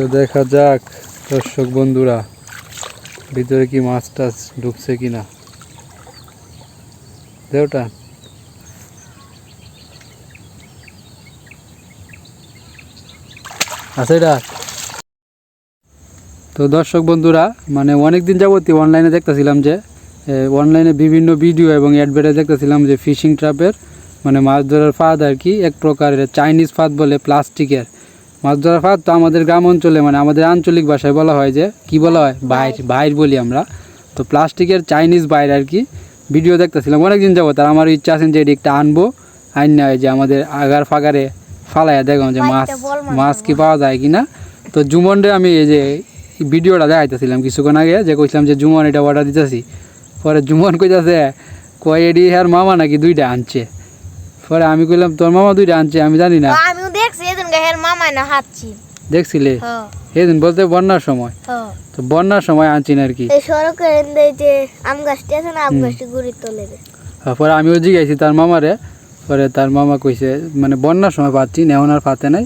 তো দেখা যাক, দর্শক বন্ধুরা, ভিতরে কি মাছ টাছ ঢুকছে কিনা। দেওটা আছে এটা? তো দর্শক বন্ধুরা মানে অনেক দিন যাবতীয় অনলাইনে দেখতেছিলাম যে অনলাইনে বিভিন্ন ভিডিও এবং অ্যাডভার্টাইজ দেখতেছিলাম যে ফিশিং ট্র্যাপের মানে মাছ ধরার ফাঁদ আর কি, এক প্রকারের চাইনিজ ফাঁদ বলে প্লাস্টিকের মাছ ধরার ফাঁদ তো আমাদের গ্রাম অঞ্চলে মানে আমাদের আঞ্চলিক ভাষায় বলা হয় যে কি বলা হয়? বাইর বাইর বলি আমরা। তো প্লাস্টিকের চাইনিজ বাইর আর কি। ভিডিও দেখতেছিলাম অনেকদিন যাব তার আমার ইচ্ছা আছে যে এটি একটা আনব। আইন না যে আমাদের আগার ফাগারে ফালাইয়া দেখো যে মাছ মাছ কি পাওয়া যায় কিনা। তো জুমনরে আমি এই যে ভিডিওটা দেখাইতেছিলাম কিছুক্ষণ আগে যে কইছিলাম যে জুমন এটা অর্ডার দিতেছি। পরে জুমন কইতাছে কয় এডি হ্যার মামা নাকি দুইটা আনছে? পরে আমি কইলাম তোর মামা দুইটা আনছে আমি জানি না। গাহের মামাই না হাঁটছি। দেখছিলে? সেদিন বলতে বন্যার সময়। তো বন্যার সময় আনছি আর কি। সড়কের যে আম গাছটি আছে না আম গাছটি গুড়ি তোলে পরে আমিও জিজ্ঞাসি তার মামারে। পরে তার মামা কইছে মানে বন্যার সময় পাচ্ছি নেওয়ান আর ফাতে নাই।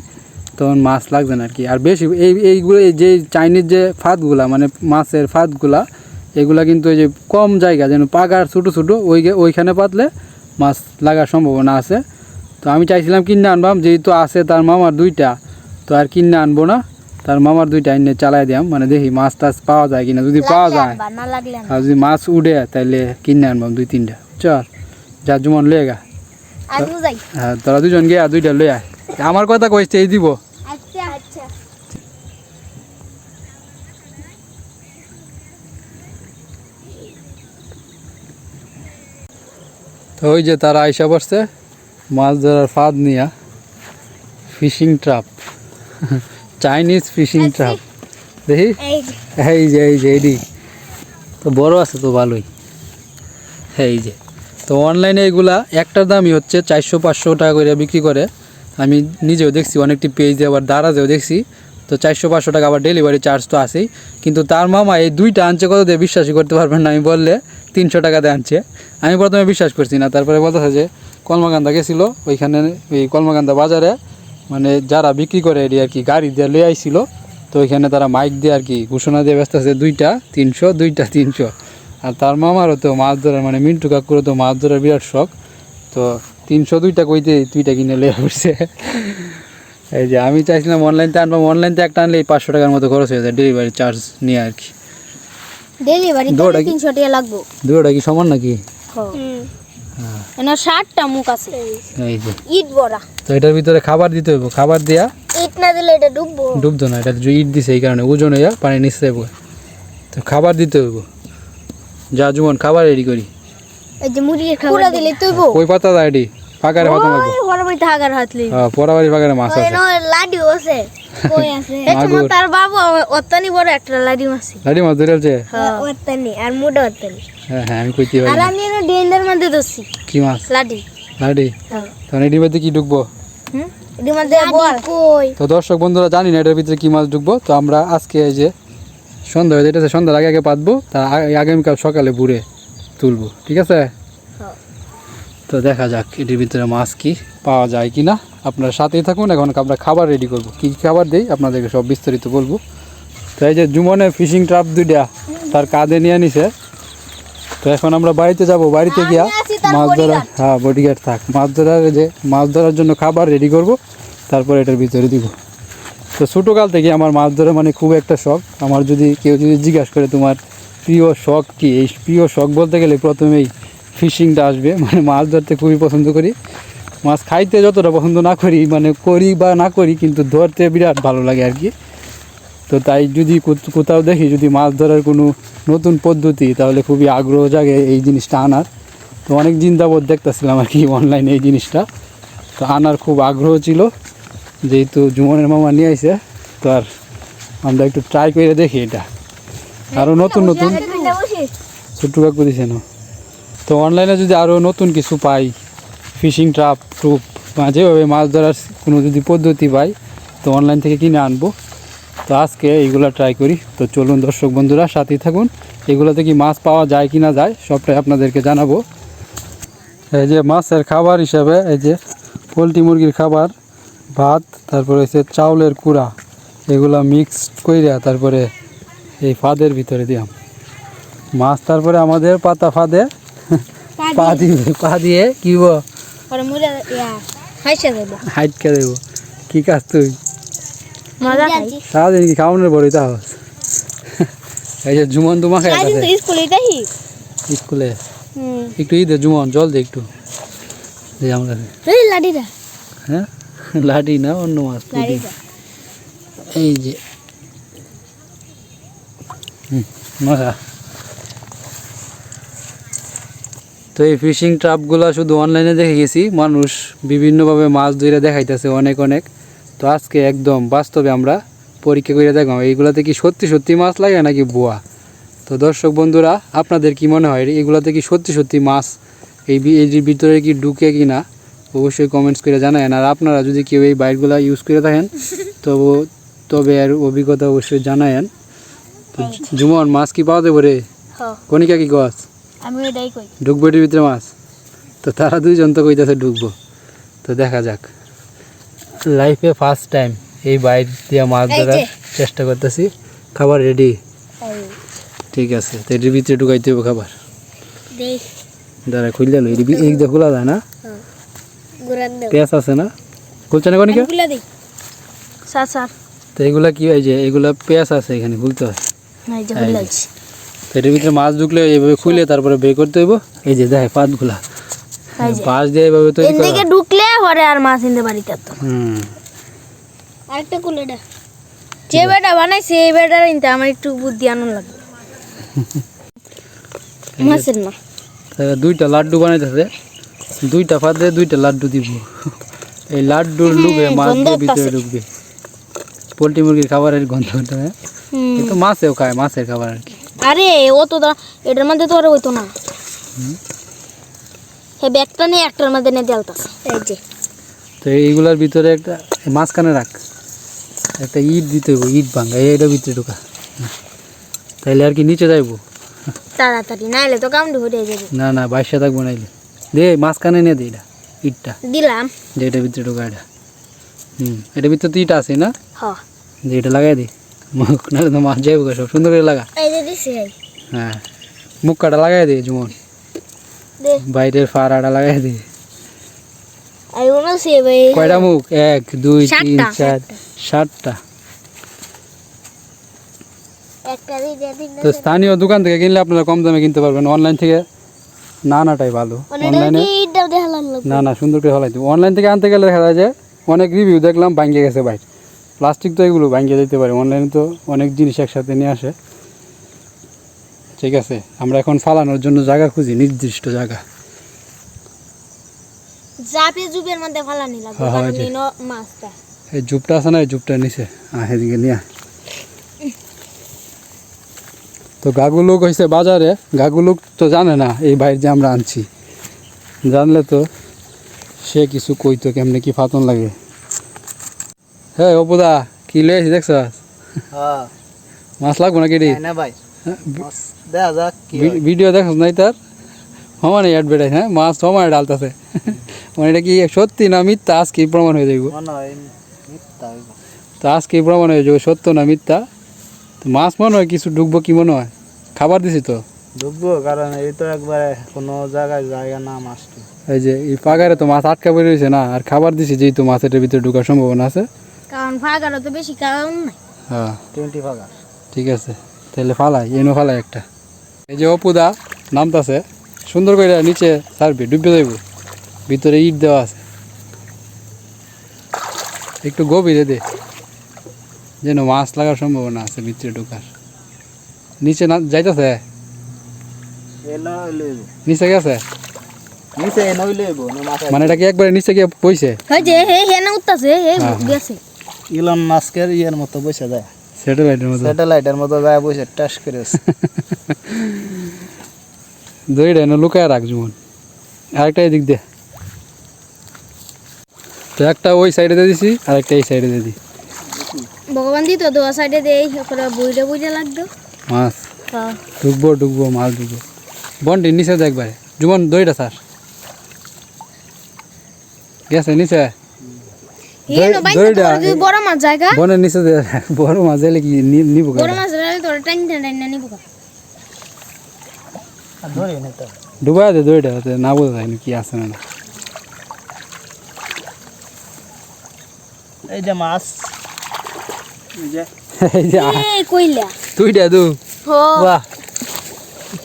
তখন মাছ লাগবে না আর কি। আর বেশি এই এইগুলো এই যে চাইনিজ যে ফাঁদগুলা মানে মাছের ফাঁদগুলা এগুলা কিন্তু ওই যে কম জায়গা যেন পাগার ছোটো ছোটো ওই ওইখানে পাতলে মাছ লাগার সম্ভাবনা আছে। তো আমি চাইছিলাম কিনে আনবাম যেহেতু আছে তার মামার দুইটা তো আর কিনে আনব না। তার মামার দুইটা এনে চালাই দিয়াম মানে দেখি মাছ টাছ পাওয়া যায় কিনা। যদি পাওয়া যায়। আর যদি মাছ উঠে তাহলে কিনে আনবাম দুই তিনটা। চল যা জুমন লয়ে গা। হ্যাঁ তোরা দুজন গিয়া দুইটা লয়ে আয়। আমার কথা কইছে এই দিব। আচ্ছা আচ্ছা। তো ওই যে তারা আইসা পড়ছে মাছ ধরার ফাঁদ নিয়া fishing trap. Chinese fishing trap. দেখি? এই যে। এই যে এডি তো বড় আছে তো ভালোই। এই যে। তো অনলাইনে এগুলা একটার দামই হচ্ছে চারশো পাঁচশো টাকা করে বিক্রি করে। আমি নিজেও দেখছি অনেকটি পেজে আবার দারাজেও দেখছি। তো চারশো পাঁচশো টাকা আবার ডেলিভারি চার্জ তো আছেই। কিন্তু তার মামা এই দুইটা আনছে কত দিয়ে বিশ্বাসই করতে পারবেন না। আমি বললে তিনশো টাকাতে আনছে। আমি প্রথমে বিশ্বাস করছি না তারপরে বলতেছে যে কলমাকান্দা গেছিল ওইখানে ওই কলমাকান্দা বাজারে মানে যারা বিক্রি করে এটি আর কি গাড়ি দিয়ে লয়ে আইছিল তো ওইখানে তারা মাইক দিয়ে আর কি ঘোষণা দিয়ে ব্যস্ত আছে দুইটা তিনশো দুইটা তিনশো। আর তার মামারও তো মাছ ধরার মানে মিন্টু কাকুরও তো মাছ ধরার বিরাট শখ তো তিনশো দুইটা কইতে দুইটা কিনে লয়ে পড়ছে এই যে আমি চাইছিলাম অনলাইনতে আনব অনলাইনতে একটা আনলে এই পাঁচশো টাকার মতো খরচ হয়ে যায় ডেলিভারি চার্জ নিয়ে আর কি। ডেলিভারি দৌড়া কি? তিনশো টাকা লাগবো। দুটোটা কি সমান নাকি? এনার ষাটটা মুখ আছে। এই যে। ইট বড়া। তো এটার ভিতরে খাবার দিতে হইব। খাবার দিয়া ইট না দিলে এটা ডুববো। ডুবতো না এটা যে ইট দিছে এই কারণে ওজন হইয়া পানি নিচে যাব তো খাবার দিতে হইব। যা জুমন খাবার রেডি করি। এই যে মুরগির খাবার দিলে। তুই বো কই পাতা দা এডি পাকারে লাগবো বড় বড় থাকার হাতলি হ্যাঁ পরাবাড়ি পাকারে মাছ আছে। লাডি আছে। কই আছে। তোমার তার বাবু অত্তানি বড় একটা লাডি মাছ। লাডি মাছ ধরে আছে অত্তানি আর মুডা অত্তানি। হ্যাঁ হ্যাঁ আমি কইতে পারি না। আমি এর ডেন্ডার মধ্যে দছি কি মাছ? লাডি লাডি হ্যাঁ। এটির মধ্যে কি ঢুকবো? হুম? এর মধ্যে বল। কই? তো দর্শক বন্ধুরা জানি না এটার ভিতরে কি মাছ ঢুকবো। তো আমরা আজকে এই যে সন্ধ্যা হয়ে যেতেছে সন্ধ্যার আগে আগে পাতবো তা আগামীকাল সকালে বুড়ে তুলবো। ঠিক আছে? হ্যাঁ। তো দেখা যাক এটির ভিতরে মাছ কি পাওয়া যায় কি না আপনারা সাথেই থাকুন এখন আমরা খাবার রেডি করব। কি খাবার দিই আপনাদেরকে সব বিস্তারিত বলব। তো এই যে জুমনে ফিশিং ট্রাপ দুইটা তার কাঁধে নিয়ে নিছে। তো এখন আমরা বাড়িতে যাব বাড়িতে গিয়া মাছ ধরা। হ্যাঁ বডিগার্ড থাক। মাছ ধরার যে মাছ ধরার জন্য খাবার রেডি করব তারপর এটার ভিতরে দিব। তো ছোটোকাল থেকে আমার মাছ ধরা মানে খুব একটা শখ। আমার যদি কেউ যদি জিজ্ঞাসা করে তোমার প্রিয় শখ কি? এই প্রিয় শখ বলতে গেলে প্রথমেই ফিশিংটা আসবে। মানে মাছ ধরতে খুবই পছন্দ করি। মাছ খাইতে যতটা পছন্দ না করি মানে করি বা না করি কিন্তু ধরতে বিরাট ভালো লাগে আর কি। তো তাই যদি কোথ- কোথাও দেখি যদি মাছ ধরার কোনো নতুন পদ্ধতি তাহলে খুবই আগ্রহ জাগে এই জিনিসটা আনার। তো অনেক দিন যাবৎ দেখতেছিলাম আর কি অনলাইনে এই জিনিসটা। তো আনার খুব আগ্রহ ছিল। যেহেতু জুমনের মামা নিয়ে আইছে তো আর আমরা একটু ট্রাই করে দেখি এটা। আরও নতুন নতুন। ছোট্ট কাকু দিছে না। তো অনলাইনে যদি আরও নতুন কিছু পাই ফিশিং ট্রাপ টুপ বা যেভাবে মাছ ধরার কোনো যদি পদ্ধতি পাই, তো অনলাইন থেকে কিনে আনব। তো আজকে এইগুলো ট্রাই করি। তো চলুন দর্শক বন্ধুরা, সাথেই থাকুন। এগুলোতে কি মাছ পাওয়া যায় কি না যায়, সবটাই আপনাদেরকে জানাব। এই যে মাছের খাবার হিসাবে, এই যে পোলট্রি মুরগির খাবার, ভাত, তারপরে হচ্ছে চাউলের কুড়া, এগুলা মিক্স কইরা তারপরে এই ফাদের ভিতরে দিয়াম। মাছ তারপরে আমাদের পাতা ফাদে পা দিবে পা দিয়ে কি ইয়া হাইটকে দেব। কি কাজ তুই? মজা সারাদিন কি খাওয়ানোর বড়ই তা এই যে জুমন তোমা খাই তো স্কুলে? একটু ই দে জুমন জল দে একটু। দে আমার হ্যাঁ? লাঠি না অন্য মাছ পুঁটি। এই যে। হুম, মাখা তো এই ফিশিং ট্রাপগুলো শুধু অনলাইনে দেখে গেছি। মানুষ বিভিন্নভাবে মাছ ধরে দেখাইতেছে অনেক অনেক। তো আজকে একদম বাস্তবে আমরা পরীক্ষা করে দেখলাম এইগুলাতে কি সত্যি সত্যি মাছ লাগে নাকি বোয়া? তো দর্শক বন্ধুরা আপনাদের কি মনে হয় এগুলাতে কি সত্যি সত্যি মাছ এই এর ভিতরে কি ঢুকে কি না অবশ্যই কমেন্টস করে জানায়েন। আর আপনারা যদি কেউ এই বাইকগুলো ইউজ করে থাকেন তো তবে আর অভিজ্ঞতা অবশ্যই জানায়েন। তো জুমন মাছ কি পাওয়া যাবে রে? কনিকা কি গাছ আমি এটাই কই। ঢুকবো এটির ভিতরে মাছ? তো তারা দুইজন তো কইতাছে ঢুকবো তো দেখা যাক। লাইফে ফার্স্ট টাইম এই বাইক দিয়ে মাছ ধরার চেষ্টা করতেছি। খাবার রেডি ঠিক আছে তো এটির ভিতরে ঢুকাইতে হবে খাবার। দাঁড়া খুললে লো এটি এই দিয়ে খোলা যায় না? গুরান পেঁয়াজ আছে না? খুলছে না স্যার তো এগুলা কি হয় যে এগুলা পেঁয়াজ আছে এখানে খুলতে হয়। এটার ভিতরে মাছ ঢুকলে এইভাবে খুলে তারপরে বের করতে হইব। এই যে দেখ পাতগুলা। পাঁচ দিয়ে এইভাবে তৈরি করা। এদিকে ঢুকলে পরে আর মাছ ইনতে পারিতে তো হুম। আরেকটা কুলেটা যে বেটা বানাইছে এই বেটার ইনতে আমার একটু বুদ্ধি আনন্দ লাগবে মাছের না তাহলে দুইটা লাড্ডু বানাইতেছে। দুইটা ফাঁদে দুইটা লাড্ডু দিব। এই লাড্ডুর লুবে মাছ দিয়ে ভিতরে ঢুকবে। পোলট্রি মুরগির খাবারের গন্ধ হ্যাঁ? কিন্তু মাছেও খায় মাছের খাবার আর কি। আরে ও তো দা এটার মধ্যে তো আর হইতো না। হে ব্যাগটা নিয়ে একটার মধ্যে নিয়ে দেলতাছে। এই যে। তো এইগুলার ভিতরে একটা মাঝখানে রাখ। একটা ইট দিতে হইব ইট ভাঙা এইটার ভিতরে ঢোকা। তাইলে আর কি নিচে যাইবো? তাড়াতাড়ি নাইলে তো কামড়ে হয়ে যাবে। না না বাইশে থাকব নাইলে। দে মাঝখানে নিয়ে দে এটা ইটটা। দিলাম। যে এটার ভিতরে ঢোকা এটা। হুম এটার ভিতরে তো ইট আছে না? হ। যে এটা লাগাই দি। মুখ নাহলে তো মাছ যাইব সব সুন্দর করে লাগা এই যে দিছি এই হ্যাঁ মুখ কাটা লাগাই দে জুমন দে বাইরের ফাড়াটা লাগাই দে আই ওনা সে ভাই কয়টা মুখ এক দুই তিন সাতটা, চার সাতটা একটা দিয়ে দিন তো স্থানীয় দোকান থেকে কিনলে আপনারা কম দামে কিনতে পারবেন অনলাইন থেকে না নাটাই ভালো মানে অনলাইনে কি ইটা দেখালাম লোক না না সুন্দর করে হলাই দেবো অনলাইন থেকে আনতে গেলে দেখা যায় যে অনেক রিভিউ দেখলাম ভাঙ্গে গেছে বাইর প্লাস্টিক তো এগুলো ভাঙ্গে দিতে পারে অনলাইনে তো অনেক জিনিস একসাথে নিয়ে আসে। ঠিক আছে আমরা এখন ফালানোর জন্য জায়গা খুঁজি নির্দিষ্ট জায়গা। জাপে জুবের মধ্যে ফালানি লাগবে হ্যাঁ, হ্যাঁ, কারণ এই মাছটা। জুপটা আছে না এই জুপটা নিচে। হ্যাঁ এদিকে নিয়ে তো গাগুলুক হয়েছে বাজারে গাগুলুক তো জানে না এই বাইর যে আমরা আনছি। জানলে তো সে কিছু কইতো কেমনে কি ফাতন লাগে। হ্যাঁ অপুদা কি লয়েছি দেখছ? হ্যাঁ মাছ লাগবো না কেডি না ভাই। দেখা যাক কি ভিডিও দেখছ নাই তার সমানে অ্যাডভার্টাইজ হ্যাঁ মাছ সমানে ডালতেছে মানে এটা কি সত্যি না মিথ্যা? আজকে প্রমাণ হয়ে যাইব। তো আজকে প্রমাণ হয়ে যাবে সত্য না মিথ্যা? তো মাছ মনে হয় কিছু ঢুকবো কি মনে হয়? খাবার দিছি তো? ডুববো কারণ এই তো একবারে কোনো জায়গায় জায়গা না মাছটি। এই যে এই পাগারে তো মাছ আটকা পড়ে রয়েছে না আর খাবার দিছি যেহেতু মাছের ভিতরে ঢোকার সম্ভাবনা আছে। কারণ ফাঁকারও তো বেশি কারণ নাই। হ্যাঁ। টোয়েন্টি ঠিক আছে তাহলে ফালাই এনো ফালাই একটা। এই যে অপুদা নামতাছে সুন্দর করে নিচে ডুবে যাইব। ভিতরে ইট দেওয়া আছে। একটু গভীরে দে যেন মাছ লাগার সম্ভাবনা আছে ভিতরে ঢোকার। নিচে না যাইতেছে? নিচে গেছে? মানে এটা কি একবারে নিচে গিয়ে পইছে হে হে না উঠতাছে হে হ্যাঁ, গেছে। ইলন মাস্কের ইয়ের মতো বসে যায়। স্যাটেলাইটের মতো। স্যাটেলাইটের মতো যায় বসে টাস করে আছে। দইটা এনে লুকায় রাখ জীবন। আরেকটা এদিক দে। তো একটা ওই সাইডে দিয়ে দিছি আর একটা এই সাইডে দিয়ে দিই ভগবান দিত দোয়া সাইডে দেই করে বুইড়ে বুইড়ে লাগতো। মাছ। হ্যাঁ। ঢুকবো ঢুকবো মাছ ঢুকবো বন্ডি নিচে দে একবারে। জীবন দইটা স্যার গেছে নিচে এই নো বাইক দইটা তোর যদি বড় মাছ জায়গা বনের নিচে বড় মাছ এলে কি নিবো বড় মাছ রাখলে তোর টাইম টাইম নিব আর না তো। ডুবাই দে দইটা না বোঝা যায় কি আছে না না। এই যে মাছ। এই যে। এই যে আ- এই কইলা। তুইটা দু। বাহ।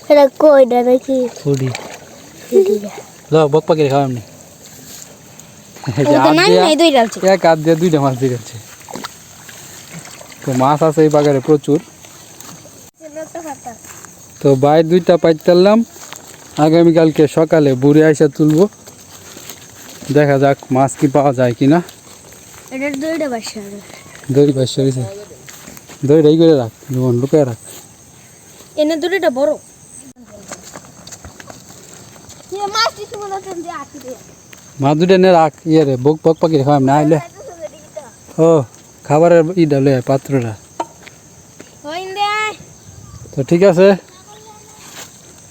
এটা কইডা দেখি ফুডি। ল বক পাখি খাওয়া এমনি এই যে ও তো হাত নাই দিয়া- নাই দই ডালছে এক হাত দিয়ে দুইটা মাছ তো মাছ আছে এই বাগারে প্রচুর। তো বাইর দুইটা আগামীকালকে সকালে বুড়ে আইসা তুলবো। দেখা যাক মাছ কি পাওয়া যায় কি না এটা দইটা বাসা দই বাইশ হয়েছে দইটাই করে রাখ জীবন লুকায় রাখ। এনে দইটা বড়। মাছ মাছ দুটা নে রাখ ইয়ে রে বক বক পাখি খাওয়াম না আইলে। ও খাবারের ইটা লয়ে পাত্রটা। হইন দে তো ঠিক আছে।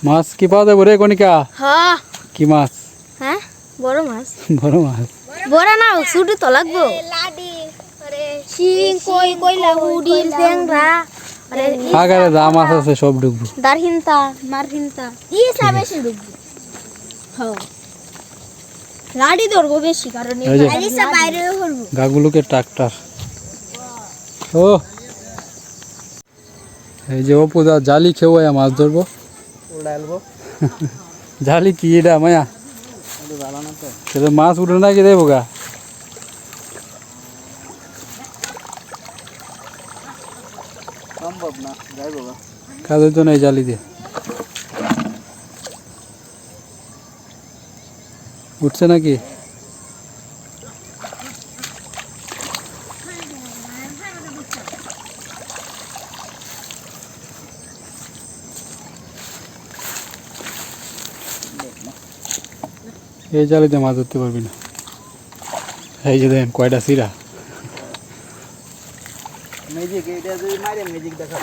মাছ কি পাওয়া যাবে রে কনিকা হ্যাঁ কি মাছ? হ্যাঁ? বড় মাছ। বড় মাছ। বড় না ছুটি তো লাগবো। শিং কই কইলা উডিল ট্যাংরা। আরে সাগরে যা মাছ আছে সব ঢুকবো দারহিনতা মারহিনতা। ই সব ডুববো। হ্যাঁ লাডি ধরবো বেশি কারণ এই যে। আলিসা বাইরে ধরবো। গাগুলোকে ট্রাক্টর। ও। এই যে অপুদা জালি খেয়ে মাছ ধরবো। উড়াইলবো জালি কি এটা মায়া? ভালো না তো সেটা মাছ উঠে না কি দেবো গা? সম্ভব না যাই বাবা কাজের জন্য এই জালি দিয়ে। উঠছে নাকি? এই জালিতে মাছ ধরতে পারবি না। এই যে দেখেন কয়টা সিরা। ম্যাজিক এটা যদি মারে ম্যাজিক দেখা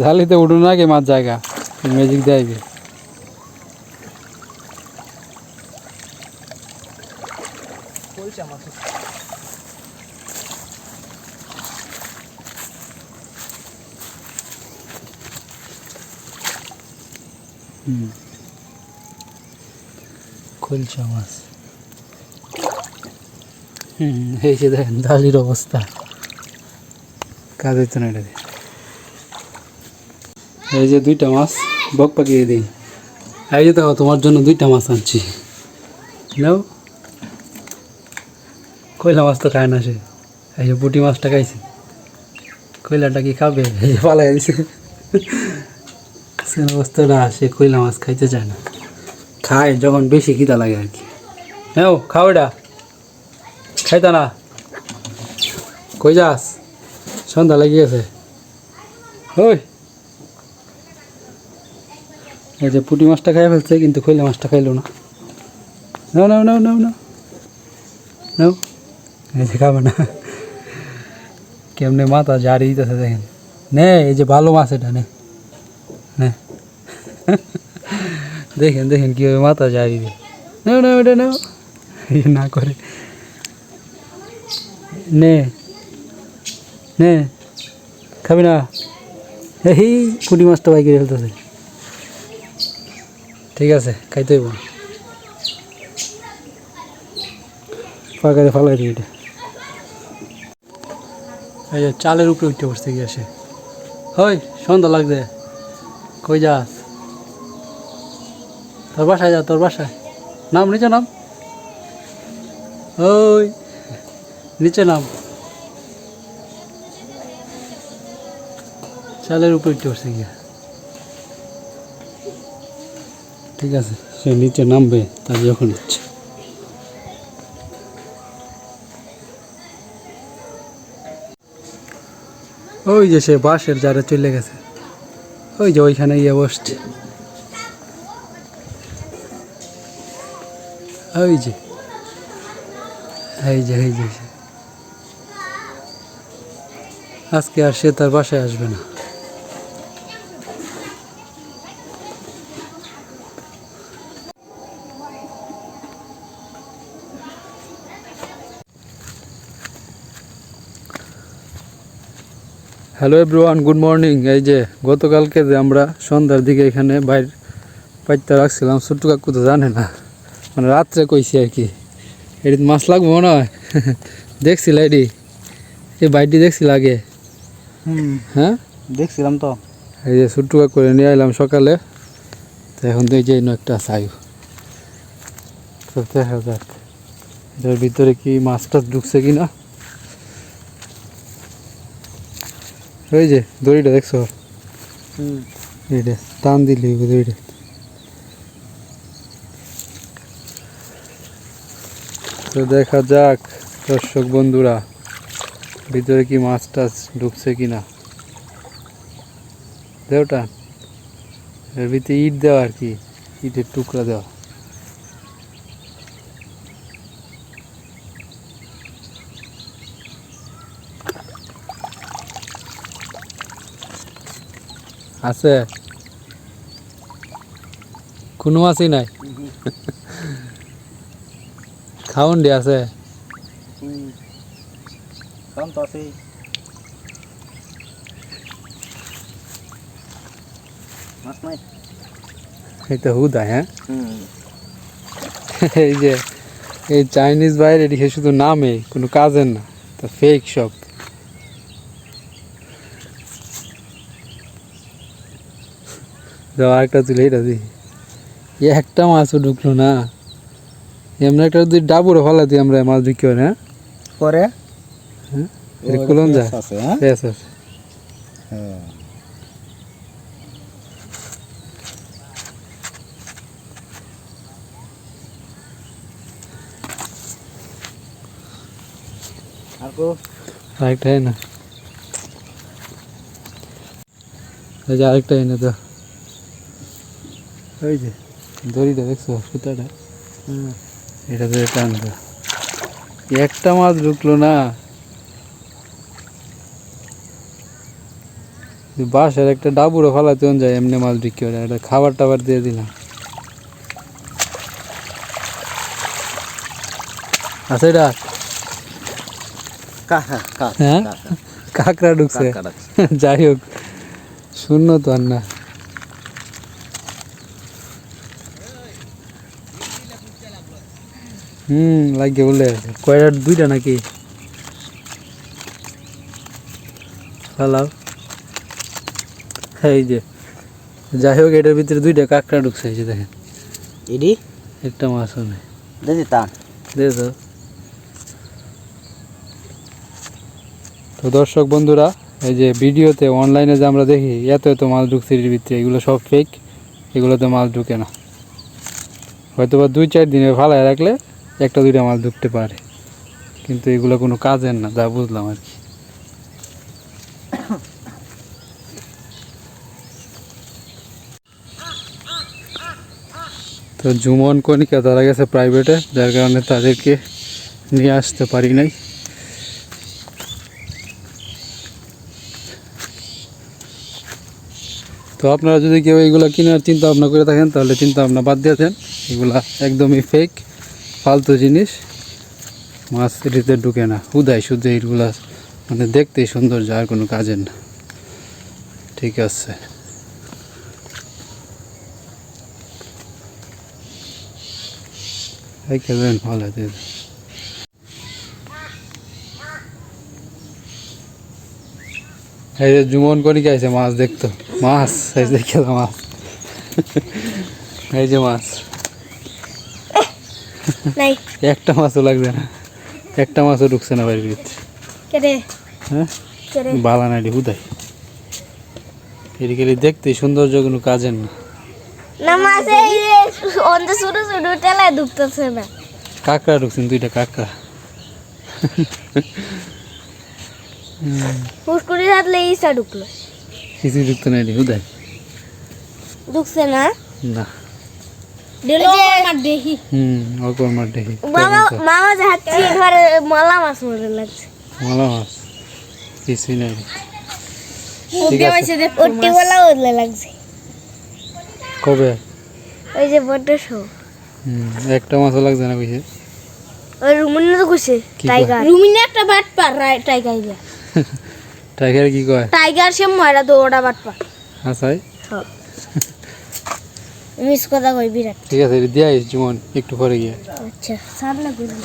জালিতে উঠুন কি মাছ জায়গা। ম্যাজিক দেয়বে কলসা মাছ। হুম এই যে দেখেন জালির অবস্থা। কাজের তো না এটা দিয়ে। এই যে দুইটা মাছ, বক পাকিয়ে দিই। এই যে দেখো, তোমার জন্য দুইটা মাছ আনছি। নাও। কয়লা মাছ তো খায় না সে। এই যে পুঁটি মাছটা খাইছে। কয়লাটা কি খাবে? এই যে পালাই দিছে। সে অবস্থা না, সে কয়লা মাছ খাইতে চায় না। খায়, যখন বেশি খিদা লাগে আর কি। হ্যাঁ খাও এটা। খাইতা না। কই যাস? সন্ধ্যা লাগিয়েছে ওই। এই যে পুঁটি মাছটা খাই ফেলছে, কিন্তু কইলা মাছটা খাইলো না। নাও নাও নাও নাও নাও। নাও। এই যে খাবে না। কেমনে মাথা জারি দিতেছে দেখেন। নে, এই যে ভালো মাছ এটা, নে। নে। দেখেন দেখেন কীভাবে মাথা জারি দিয়ে। নাও নাও, এটা নাও। এই না করে। নে। নে। খাবি না। এই কুড়ি মাছটা বাইকে ফেলতেছে ঠিক আছে, খাইতে হইব। ফালাই দিই এই যে চালের উপরে উঠতে বসতে গিয়ে আসে হয় সন্ধ্যা লাগছে। কই যাস? তোর বাসায় যা, তোর বাসায়। নাম, নিচে নাম। ওই, নিচে নাম। চালের উপরে উঠতে বসতে গিয়া। ঠিক আছে, সে নিচে নামবে তার যখন ইচ্ছে ওই যে সে বাসের যারা চলে গেছে। ওই যে ওইখানে গিয়ে বসছে। ওই যে, এই যে এই যে। আজকে আর সে তার বাসায় আসবে না। হ্যালো এভরিওয়ান গুড মর্নিং এই যে গতকালকে যে আমরা সন্ধ্যার দিকে এখানে বাইর পাইতে রাখছিলাম ছোট্ট কাকু তো জানে না। মানে রাত্রে কইছি আর কি। এটি মাছ লাগবো মনে হয়। দেখছিল এটি? এই বাইটি দেখছিল আগে? হ্যাঁ? দেখছিলাম তো। এই যে ছোট্ট কাকু করে নিয়ে এলাম সকালে। তো এখন তো এই যে একটা চাই দেখা যাক এটার ভিতরে কি মাছ টাছ ঢুকছে কিনা। ওই যে দড়িটা দেখছ? এইটা টান দিলি দড়িটা। তো দেখা যাক দর্শক বন্ধুরা ভিতরে কি মাছ টাছ ঢুকছে কিনা। দেওটা এর ভিতরে ইট দেওয়া আর কি ইটের টুকরা দেওয়া। আছে। কোনো মাছই নাই। খাউন দি আছে। হুম কারণ তো আছেই। মাছ নাই? এটা হুদা হ্যাঁ? হুম। এই যে এই চাইনিজ বাইরে এদিকে শুধু নামে কোনো কাজের না তা ফেক সব যাও আরেকটা তুলে এটা দি এ একটা মাছও ঢুকলো না এমনি একটা যদি ডাবুরে ফেলাতি আমরা মাছ বিক্রি করে হ্যাঁ পরে এটা কুলন যায় আছে হ্যাঁ পেঁয়াজ আছে। হ্যাঁ আর কো আরেকটা এনে এই যে আরেকটা এনে তো ওই যে দড়িটা দেখছ সুতাটা? এটা ধরে টানতো একটা মাছ ঢুকলো না। বাসার একটা ডাবুরও ফালাতে যায় এমনি মাছ বিক্রি করে। একটা খাবার টাবার দিয়ে দিলাম। আছে এটা? হ্যাঁ? কাঁকড়া ঢুকছে। যাই হোক শূন্য তো আর না। হুম লাগিয়ে বলে কয়টা দুইটা নাকি? হ্যালো এই যে যাই হোক এটার ভিতরে দুইটা কাঁকড়া ঢুকছে এই যে দেখেন। এডি? একটা মাছও নেই দেখি তা দেখো তো। দর্শক বন্ধুরা এই যে ভিডিওতে অনলাইনে যে আমরা দেখি এত এত মাছ ঢুকছে এর ভিতরে এগুলো সব ফেক এগুলোতে মাছ ঢুকে না। হয়তো বা দুই চার দিনে ফালায় রাখলে একটা দুইটা মাছ ঢুকতে পারে। কিন্তু এগুলো কোনো কাজের না, যা বুঝলাম আর কি। তো জুমন কনিকা তারা গেছে প্রাইভেটে যার কারণে তাদেরকে নিয়ে আসতে পারি নাই। তো আপনারা যদি কেউ এইগুলো কেনার চিন্তা ভাবনা করে থাকেন, তাহলে চিন্তা ভাবনা বাদ দিয়েছেন এগুলা একদমই ফেক ফালতু জিনিস, মাছ এটিতে ঢুকে না। হুদাই শুধু এইগুলা মানে দেখতেই সুন্দর আর কোনো কাজের না। ঠিক আছে। খেলবেন ভালো এই যে জুমন করি আছে মাছ দেখতো। মাছ, এই যে খেলা মাছ। এই যে মাছ। নাই। একটা মাছও লাগবে না। একটা মাছও ঢুকছে না বাড়ির ভিতরে। কেরে হ্যাঁ? বালা নাইডি হুদাই। এদিকে দেখতে সৌন্দর্য কোনো কাজের না। না মাছ এই যে ছোট ছোট টেলায় ঢুকতেছে না। কাঁকড়া ঢুকছেন দুইটা কাঁকড়া। ফুসকুড়ি হাতলে ইসা ঢুকলো। কিছু ঢুকতে নাই হুদাই। ঢুকছে না? না। হুম অল্প মাঠ দেখি মামা মামা যাচ্ছি ঘরে মলা মাছ মনে লাগছে ভালো মাছ কিছুই নাই ঠিক বলা বদলে লাগছে কবে ওই যে বড্ড শো একটা মাছও লাগছে না কইছে ওই রুমিনে তো ঘুষে টাইগার রুমিনে একটা বাট পার টাইগার টাইগার কি কয় টাইগার সে ময়রা দৌড়া বাটপা হাসাই মিস কথা কই বিরাট। ঠিক আছে দিয়া জীবন একটু পরে গিয়ে। আচ্ছা সামনে ঘুরবো।